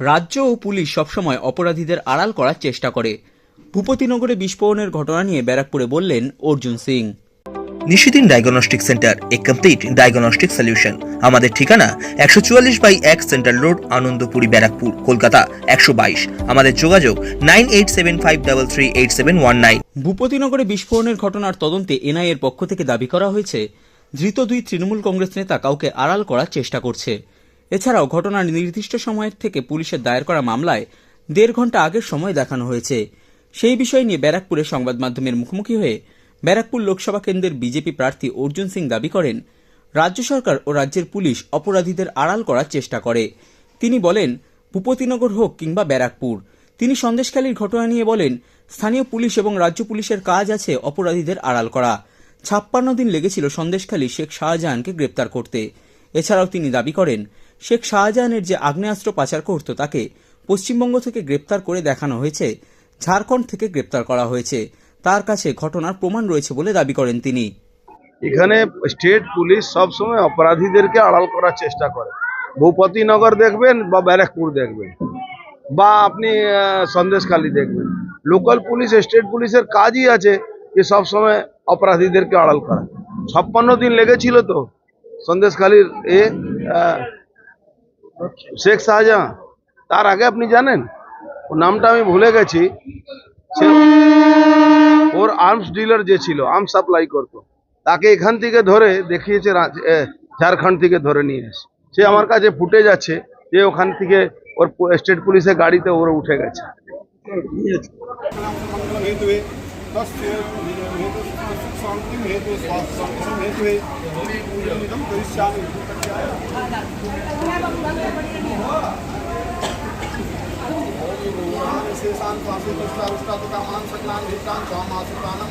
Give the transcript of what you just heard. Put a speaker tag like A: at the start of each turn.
A: রাজ্য ও পুলিশ সবসময় অপরাধীদের আড়াল করার চেষ্টা করে। ভূপতিনগরে বিস্ফোরণের ঘটনা নিয়ে ব্যারাকপুরে বললেন অর্জুন সিং।
B: নিশিদিন ডায়াগনস্টিক সেন্টার এ কমপ্লিট ডায়াগনস্টিক সলিউশন। আমাদের ঠিকানা একশো চুয়াল্লিশ বাই এক সেন্ট্রাল রোড আনন্দপুরি ব্যারাকপুর কলকাতা একশো বাইশ। আমাদের যোগাযোগ nine eight seven five double three eight seven one nine.
A: ভূপতিনগরে বিস্ফোরণের ঘটনার তদন্তে এনআইএর পক্ষ থেকে দাবি করা হয়েছে ধৃত দুই তৃণমূল কংগ্রেস নেতা কাউকে আড়াল করার চেষ্টা করছে। এছাড়াও ঘটনার নির্দিষ্ট সময়ের থেকে পুলিশের দায়ের করা মামলায় দেড় ঘণ্টা আগের সময় দেখানো হয়েছে। সেই বিষয় নিয়ে ব্যারাকপুরে সংবাদ মাধ্যমের মুখোমুখি হয়ে ব্যারাকপুর লোকসভা কেন্দ্রের বিজেপি প্রার্থী অর্জুন সিং দাবি করেন, রাজ্য সরকার ও রাজ্যের পুলিশ অপরাধীদের আড়াল করার চেষ্টা করে। তিনি বলেন, ভূপতিনগর হোক কিংবা ব্যারাকপুর, তিনি সন্দেশখালীর ঘটনা নিয়ে বলেন, স্থানীয় পুলিশ এবং রাজ্য পুলিশের কাজ আছে অপরাধীদের আড়াল করা। ছাপ্পান্ন দিন লেগেছিল সন্দেশখালী শেখ শাহজাহানকে গ্রেপ্তার করতে। এছাড়াও তিনি দাবি করেন শেখ শাহজাহানের যে আগ্নেয়াস্ত্র পাচার করত তাকে পশ্চিমবঙ্গ থেকে গ্রেপ্তার করে দেখানো হয়েছে, ঝাড়খণ্ড থেকে গ্রেপ্তার করা হয়েছে। তার কাছে ঘটনার প্রমাণ রয়েছে বলে দাবি করেন তিনি।
C: এখানে স্টেট পুলিশ সবসময় অপরাধীদেরকে আড়াল করার চেষ্টা করে। ভূপতিনগর দেখবেন বা ব্যারাকপুর দেখবেন, বা আপনি সন্দেশখালী দেখবেন। লোকাল পুলিশ, স্টেট পুলিশের কাজই আছে যে সবসময় অপরাধীদেরকে আড়াল করা। ছাপ্পান্ন দিন লেগেছিল তো, সন্দেশখালীর এ শেখ শাহজাহান তার আগে আপনি জানেন ওর নামটা আমি ভুলে গেছি সে ওর আর্মস ডিলার যে ছিল আর্মস সাপ্লাই করতো তাকে এখান থেকে ধরে দেখিয়েছে রাজ- এ, ঝাড়খণ্ড থেকে ধরে নিয়ে এসে সে আমার কাছে ফুটে যাচ্ছে যে ওখান থেকে ওর স্টেট পুলিশের গাড়িতে ওর উঠে গেছে
D: हेतु तस्य हेतु शान्तिं हेतु स्वास्थ्यं हेतु इदं करिष्यामि शेषान् स्वासितुष्टारुष्टातुकामान् सकलान् भिष्टान् त्वामासुतानं